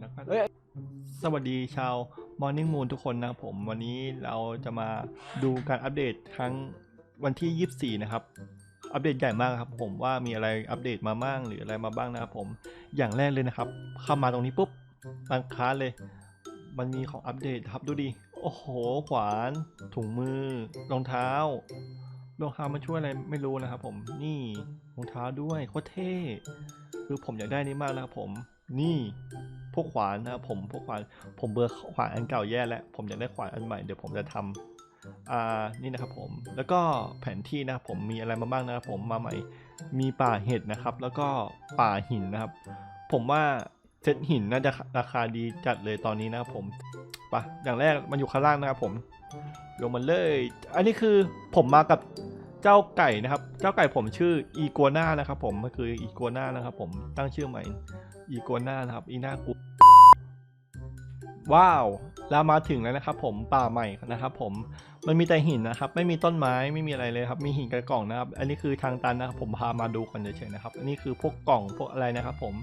แล้วกันเอ้ยสวัสดีชาว Morning Moon ทุกคนนะครับผมวันนี้เราจะมาดูการอัปเดตครั้งวันที่ 24 นะครับ อัปเดตใหญ่มากครับผมว่ามีอะไรอัปเดตมาบ้างหรืออะไรมาบ้างนะครับผมอย่างแรกเลยนะครับ เข้ามาตรงนี้ปุ๊บตังค้านเลย มันมีของอัปเดตครับดูดิโอ้โหขวาน ถุงมือรองเท้ารองเท้ามันช่วยอะไรไม่รู้นะครับผมนี่รองเท้าด้วยโคตรเท่คือผมอยากได้นี่มากนะครับผมนี่ พวกขวานนะครับผมพวกขวานผมเบอร์ขวานอันเก่าแย่แล้วผมอยากได้ขวานอันใหม่เดี๋ยวผมจะทำอ่านี่นะครับผมแล้วก็แผนที่นะครับผมมีอะไรมาบ้างนะครับผมมาใหม่มีป่าเห็ดนะครับ แล้วก็ป่าหินนะครับ ผมว่าเซตหินน่าจะราคาดีจัดเลยตอนนี้นะครับผมไปะอย่างแรกมันอยู่ข้างล่างนะครับผมลงมาเลย อันนี้คือผมมากับ เจ้าไก่นะครับ เจ้าไก่ผมชื่ออีกัวน่านะครับ ผมมันคืออีกัวน่านะครับ ผมตั้งชื่อใหม่อีกัวน่านะครับอีน่ากูว้าวเรามาถึงแล้วนะครับ ผมป่าใหม่นะครับ ผมมันมีแต่หินนะครับ ไม่มีต้นไม้ไม่มีอะไรเลยครับ มีหินกระกล่องนะครับ อันนี้คือทางตันนะครับ ผมพามาดูกันเฉยๆนะครับอันนี้คือพวกกล่องพวกอะไรนะครับ ผม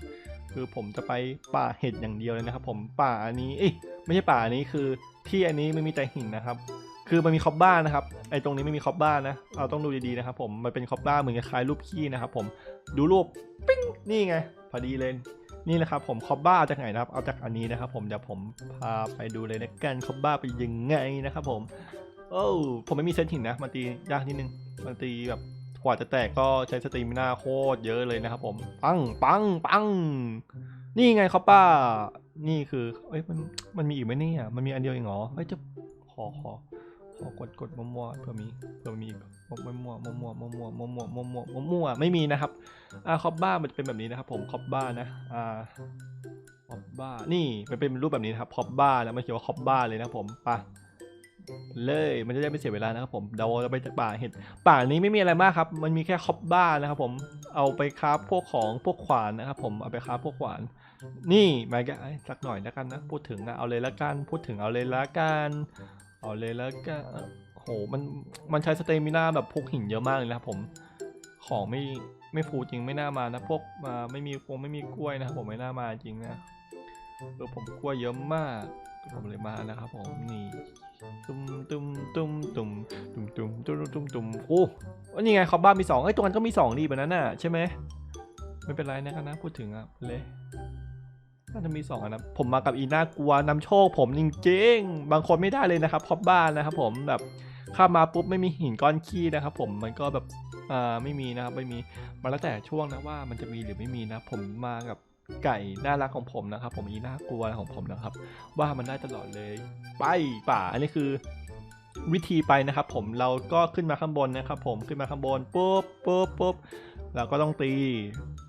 คือผมจะไปป่าเห็ดอย่างเดียวเลยนะครับ ผมป่าอันนี้เอ้ยไม่ใช่ป่าอันนี้คือที่อันนี้ไม่มีแต่หินนะครับ คือมันมีคอบบ้านะครับไอ้ตรงนี้ไม่มีคอบบ้านะเราต้องดูดีๆนะครับผมมันเป็นคอบบ้าเหมือนคล้ายรูปขี้นะครับผมดูรูปปิ้งนี่ไงพอดีเลยนี่นะครับผมคอบบ้าจากไหนนะครับเอาจากอันนี้นะครับ ผมเดี๋ยวผมพาไปดูเลยนะกันคอบบ้าเป็นยังไงนะครับ ผมโอ้ผมไม่มีเซตหินนะมันตียากนิดนึงมันตีแบบกว่าจะแตกก็ใช้สตรีมิน่าโคตรเยอะเลยนะครับผมปังปังปังนี่ไงครับป้านี่คือเอ้ยมันมันมีอีกไหมเนี่ยมันมีอันเดียวเองเหรอเอ้ยจะขอขอ ขอกดกดมั่วๆเผื่อมีเผื่อมีอีกมั่วมั่วมั่วมั่วมั่วมั่วมั่วมั่วมั่วมั่วมั่วมั่วไม่มีนะครับอ่าคอบบ้ามันจะเป็นแบบนี้นะครับ ผมคอบบ้านะอ่าคอบบ้านี่มันเป็นรูปแบบนี้นะครับคอบบ้าแล้วมันเขียนว่าคอบบ้าเลยนะผมไปเลยมันจะได้ไม่เสียเวลานะครับผมเราจะไปป่าเห็ดป่านี้ไม่มีอะไรมากครับ มันมีแค่คอบบ้านะครับผมเอาไปคราฟพวกของพวกขวานนะครับผมเอาไปคราฟพวกขวาน นี่มาแกสักหน่อยแล้วกันนะพูดถึงนะเอาเลยละกันพูดถึงเอาเลยละกัน เอาเลยและกันโหมันมันใช้สเตมิน่าแบบพวกหินเยอะมากเลยนะครับผมของไม่ไม่ฟูจริงไม่น่ามานะพวกมาไม่มีคงไม่มีกล้วยนะครับผมไม่น่ามาจริงนะเออผมกล้วยเยอะมากผมเลยมานะครับผมนี่ตุ้มตุ้มตุ้มตุ้มตุ้มตุ้มตุ้มตุ้มตุ้มโอ้ว่านี่ไงคอบบ้านมีสองเอ้ตัวนั้นก็มีสองดีแบบนั้นน่ะใช่ไหมไม่เป็นไรนะครับนะพูดถึงอะเลย น่าจะมีสองอันนะผมมากับอีน่ากลัวนำโชคผมจริงๆ บางคนไม่ได้เลยนะครับคอบบ้านนะครับผมแบบข้ามาปุ๊บไม่มีหินก้อนขี้นะครับ ผมมันก็แบบอ่าไม่มีนะครับไม่มีมันแล้วแต่ช่วงนะว่ามันจะมีหรือไม่มีนะ ผมมากับไก่น่ารักของผมนะครับ ผมอีน่ากลัวของผมนะครับ ว่ามันได้ตลอดเลย ไปป่า อันนี้คือวิธีไปนะครับ ผมเราก็ขึ้นมาข้างบนนะครับ ผมขึ้นมาข้างบนปุ๊บปุ๊บปุ๊บเราก็ต้องตี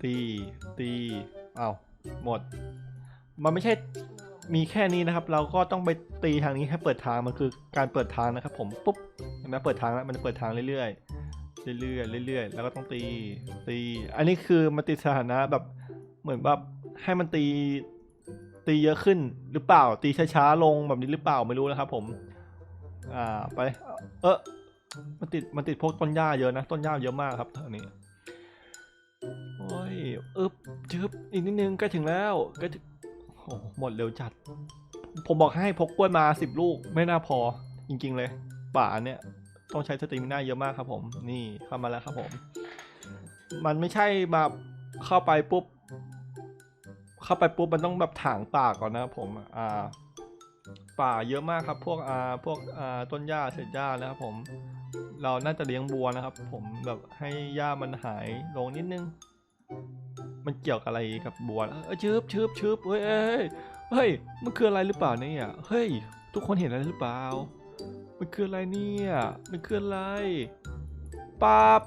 ตีตีเอาหมด มันไม่ใช่มีแค่นี้นะครับ เราก็ต้องไปตีทางนี้ให้เปิดทางมันคือการเปิดทางนะครับ ผมปุ๊บเห็นไหมเปิดทางแล้วมันจะเปิดทางเรื่อยๆเรื่อยๆเรื่อยๆแล้วก็ต้องตีตี อันนี้คือมันติดสถานะแบบเหมือนแบบให้มันตีตีเยอะขึ้นหรือเปล่า ตีช้าๆลงแบบนี้หรือเปล่าไม่รู้นะครับผมอ่าไป เออมันติดมันติดพวกต้นหญ้าเยอะนะต้นหญ้าเยอะมากครับเท่านี้โอ้ยอึบจึบอีกนิดนึงใกล้ถึงแล้วใกล้ถึง อ้หมดเร็วจัด ผมบอกให้พกกล้วยมาสิบลูกไม่น่าพอ จริง ๆ เลย ป่าเนี่ยต้องใช้สตรีมิน่าเยอะมากครับผม นี่เข้ามาแล้วครับผม มันไม่ใช่แบบเข้าไปปุ๊บ เข้าไปปุ๊บมันต้องแบบถางป่าก่อนนะครับผม อ่า ป่าเยอะมากครับ พวกอ่าพวกอ่าต้นหญ้าเศษหญ้านะครับผม เราน่าจะเลี้ยงบัวนะครับ ผมแบบให้หญ้ามันหายลงนิดนึง มันเกี่ยวกับอะไรกับบัวเออชืบชืบชืบเฮ้ยเอ้ยเฮ้ยมันคืออะไรหรือเปล่าเนี่ยเฮ้ย ทุกคนเห็นอะไรหรือเปล่า มันคืออะไรเนี่ยมันคืออะไรปับ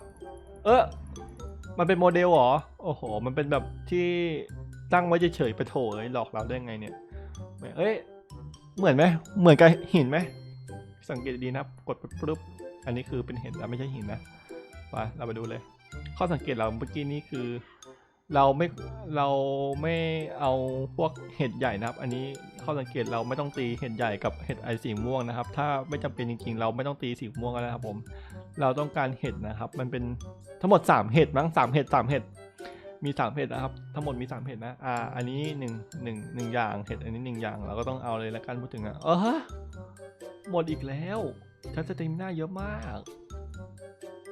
เออมันเป็นโมเดลเหรอโอ้โห มันเป็นแบบที่ตั้งไว้เฉยๆไปโถเอ้ยหลอกเราได้ไงเนี่ยเอ้ยเหมือนไหมเหมือนกับหินไหมสังเกตดีนะกดไปปุ๊บอันนี้คือเป็นเห็ดนะไม่ใช่หินนะไปเราไปดูเลย ข้อสังเกตเราเมื่อกี้นี้คือ เราไม่เราไม่เอาพวกเห็ดใหญ่นะครับ อันนี้ข้อสังเกตเราไม่ต้องตีเห็ดใหญ่กับเห็ดไอสีม่วงนะครับ ถ้าไม่จำเป็นจริงๆ เราไม่ต้องตีสีม่วงก็ได้ครับผม เราต้องการเห็ดนะครับ มันเป็นทั้งหมด 3 เห็ดมั้งสามเห็ดสามเห็ดมีสามเห็ดนะครับ ทั้งหมดมีสามเห็ดนะอ่าอันนี้หนึ่งหนึ่งหนึ่งอย่างเห็ดอันนี้หนึ่งอย่างเราก็ต้องเอาเลยแล้วกันพูดถึงอะเออฮะหมดอีกแล้วฉันสเตมิน่าเยอะมาก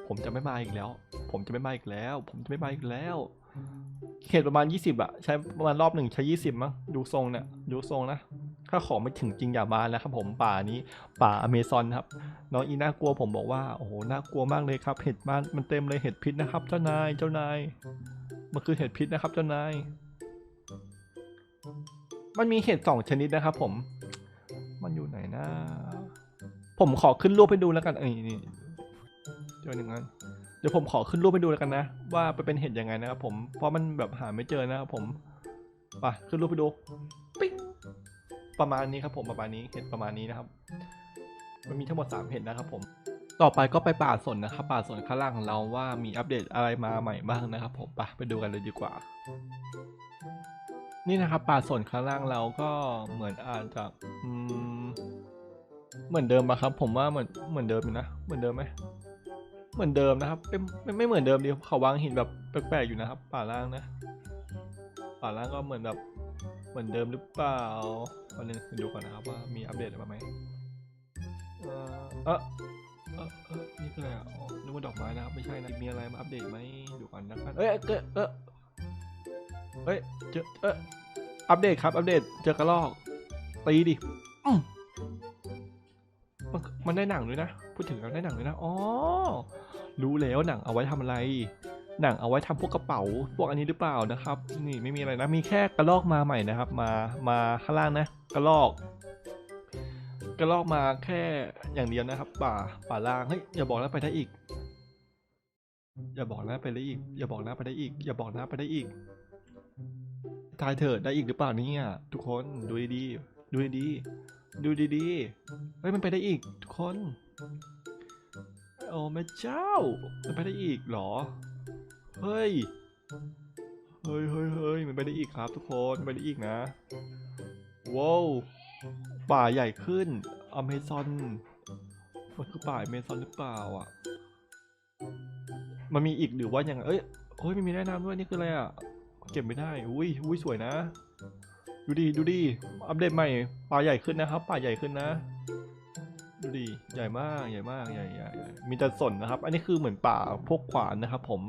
ผมจะไม่มาอีกแล้ว ผมจะไม่มาอีกแล้ว ผมจะไม่มาอีกแล้ว เห็ดประมาณ 20อะใช้ประมาณรอบหนึ่งใช้ 20 มั้งดูทรงเนี่ยดูทรงนะ ถ้าของไม่ถึงจริงอย่ามานะครับผมป่านี้ป่าอเมซอนครับ น้องอีน่ากลัวผมบอกว่าโอ้โหน่ากลัวมากเลยครับ เห็ดมันมันเต็มเลยเห็ดพิษนะครับเจ้านายเจ้านายมันคือเห็ดพิษนะครับเจ้านายมันมีเห็ดสองชนิดนะครับ ผม มันอยู่ไหนนะผมขอขึ้นรูปให้ดูแล้วกันเอ้ยนี่เจอหนึ่งอัน เดี๋ยวผมขอขึ้นรูปให้ดูแล้วกันนะ ว่าไปเป็นเห็ดยังไงนะครับผมเพราะมันแบบหาไม่เจอนะครับผมไปขึ้นรูปไปดูปิ๊งประมาณนี้ครับผมประมาณนี้เห็ดประมาณนี้นะครับ มันมีทั้งหมด 3 เห็ดนะครับผมต่อไปก็ไปป่าสนนะครับ ป่าสนข้างล่างของเราว่ามีอัปเดตอะไรมาใหม่บ้างนะครับ ผมไปไปดูกันเลยดีกว่า นี่นะครับป่าสนข้างล่างเราก็เหมือนอาจจะเหมือนเดิมปะครับ ผมว่าเหมือนเหมือนเดิมนะ เหมือนเดิมไหม เหมือนเดิมนะครับไม่ไม่ไม่เหมือนเดิมดิเขาวางหินแบบแปลกๆอยู่นะครับ ป่าล่างนะป่าล่างก็เหมือนแบบเหมือนเดิมหรือเปล่าวันนึงดูก่อนนะครับว่ามีอัปเดตอะไรมาไหมเออเออเออเออนี่คืออะไรอะอ๋อนึกว่าดอกไม้นะครับไม่ใช่นะมีอะไรมาอัปเดตไหมดูก่อนนะครับเอ้ยเออเออเอ้ยเจอเอออัปเดตครับอัปเดตเจอกระรอกตีดิอืมมันมันได้หนังด้วยนะพูดถึงแล้วได้หนังด้วยนะ อ๋อ รู้แล้วหนังเอาไว้ทำอะไร หนังเอาไว้ทำพวกกระเป๋า พวกอันนี้หรือเปล่านะครับ นี่ไม่มีอะไรนะ มีแค่กระรอกมาใหม่นะครับ มา มาข้างล่างนะ กระรอก กระลอกมาแค่อย่างเดียวนะครับ ป่า ป่าล่าง เฮ้ย อย่าบอกนะไปได้อีก อย่าบอกนะไปได้อีก อย่าบอกนะไปได้อีก อย่าบอกนะไปได้อีก ทายเถิดได้อีกหรือเปล่าเนี่ยทุกคน ดูดีๆ ดูดีๆ ดูดีๆ เฮ้ยมันไปได้อีก ทุกคน โอ้แม่เจ้ามันไปได้อีกเหรอ เฮ้ย เฮ้ยเฮ้ยเฮ้ยมันไปได้อีกครับทุกคนมันไปได้อีกนะ ว้าวป่าใหญ่ขึ้น อเมซอน มันคือป่าอเมซอนหรือเปล่าอะ มันมีอีกหรือว่ายังไงเอ้ยโอ้ยไม่มีแนะนำด้วยนี่คืออะไรอะ เก็บไม่ได้ อุ้ยอุ้ยสวยนะ ดูดิดูดิอัปเดตใหม่ ป่าใหญ่ขึ้นนะครับ ป่าใหญ่ขึ้นนะ ดูดิใหญ่มากใหญ่มากใหญ่ใหญ่มีแต่สนนะครับ อันนี้คือเหมือนป่าพวกขวานนะครับ ผม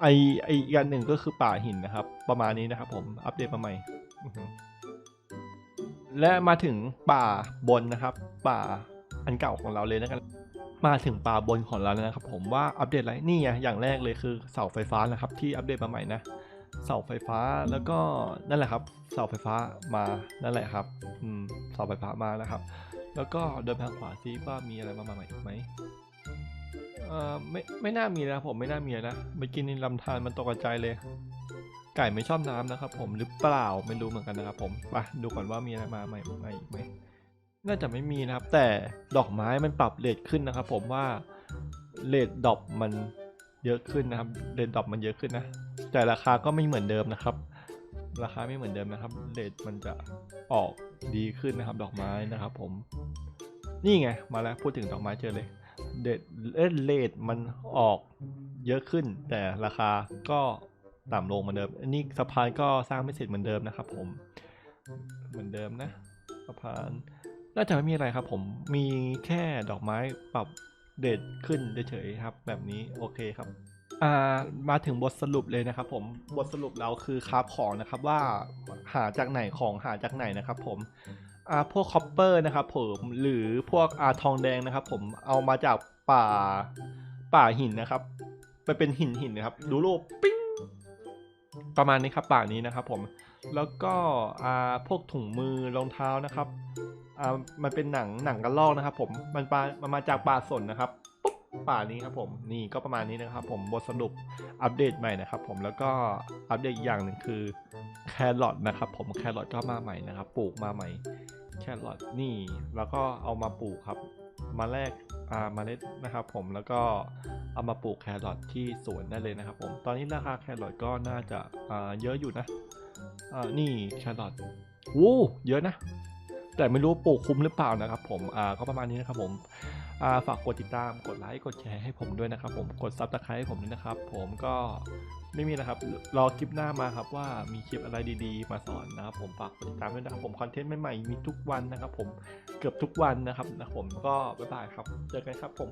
ไอไออีกอันหนึ่งก็คือป่าหินนะครับ ประมาณนี้นะครับ ผมอัปเดตมาใหม่และมาถึงป่าบนนะครับ ป่าอันเก่าของเราเลยนะครับมาถึงป่าบนของเราแล้วนะครับ ผมว่าอัปเดตอะไรนี่อย่างแรกเลยคือเสาไฟฟ้านะครับ ที่อัปเดตมาใหม่นะเสาไฟฟ้าแล้วก็นั่นแหละครับ เสาไฟฟ้ามานั่นแหละครับอืมเสาไฟฟ้ามานะครับ แล้วก็เดินทางขวาซิว่ามีอะไรมาใหม่ไหมเอ่อไม่ไม่น่ามีนะผมไม่น่ามีนะเมื่อกี้นี่ลำธารมันตกใจเลย ไก่ไม่ชอบน้ำนะครับ ผมหรือเปล่าไม่รู้เหมือนกันนะครับ ผมไปดูก่อนว่ามีอะไรมาใหม่หม่อีกไหมน่าจะไม่มีนะครับ แต่ดอกไม้มันปรับเลทขึ้นนะครับ ผมว่าเลทดอกมันเยอะขึ้นนะครับเลทดอกมันเยอะขึ้นนะแต่ราคาก็ไม่เหมือนเดิมนะครับ ราคาไม่เหมือนเดิมนะครับเลทมันจะออกดีขึ้นนะครับ ดอกไม้นะครับผม นี่ไง มาแล้วพูดถึงดอกไม้เจอเลยเดทเอ้ยเลทมันออกเยอะขึ้น แต่ราคาก็ต่ำลงเหมือนเดิม อันนี้สะพานก็สร้างไม่เสร็จเหมือนเดิมนะครับ ผม เหมือนเดิมนะสะพานน่าจะไม่มีอะไรครับ ผมมีแค่ดอกไม้ปรับเดทขึ้นเฉยๆครับ แบบนี้โอเคครับ อ่ามาถึงบทสรุปเลยนะครับผมบทสรุปเราคือคราฟของนะครับว่าหาจากไหนของหาจากไหนนะครับผมอ่าพวกคอปเปอร์นะครับผมหรือพวกอาทองแดงนะครับผมเอามาจากป่าป่าหินนะครับไปเป็นหินหินนะครับ ดูรูปปิ้งประมาณนี้ครับป่านี้นะครับผมแล้วก็อ่าพวกถุงมือรองเท้านะครับอ่ามันเป็นหนังหนังกระลอกนะครับ ผมมันปลามันมาจากป่าสนนะครับ ป่านี้ครับผมนี่ก็ประมาณนี้นะครับผมบทสรุปอัปเดตใหม่นะครับผมแล้วก็อัปเดตอีกอย่างหนึ่งคือแครอทนะครับผมแครอทก็มาใหม่นะครับปลูกมาใหม่แครอทนี่แล้วก็เอามาปลูกครับ มาแลกอ่าเมาเล็ดนะครับผมแล้วก็เอามาปลูกแครอทที่สวนได้เลยนะครับผมตอนนี้ราคาแครอทก็น่าจะอ่าเยอะอยู่นะอ่านี่แครอทโอ้เยอะนะ แต่ไม่รู้ปลูกคุ้มหรือเปล่านะครับผมอ่าก็ประมาณนี้นะครับผมอ่าฝากกดติดตาม กดไลค์ กดแชร์ให้ผมด้วยนะครับผม กดซับสไครต์ให้ผมด้วยนะครับ ผมก็ไม่มีนะครับ รอคลิปหน้ามาครับว่ามีคลิปอะไรดีๆ มาสอนนะครับผม ฝากกดติดตามด้วยนะครับผม คอนเทนต์ใหม่ๆ มีทุกวันนะครับผม เกือบทุกวันนะครับนะผม ก็บ๊ายบายครับ เจอกันครับผม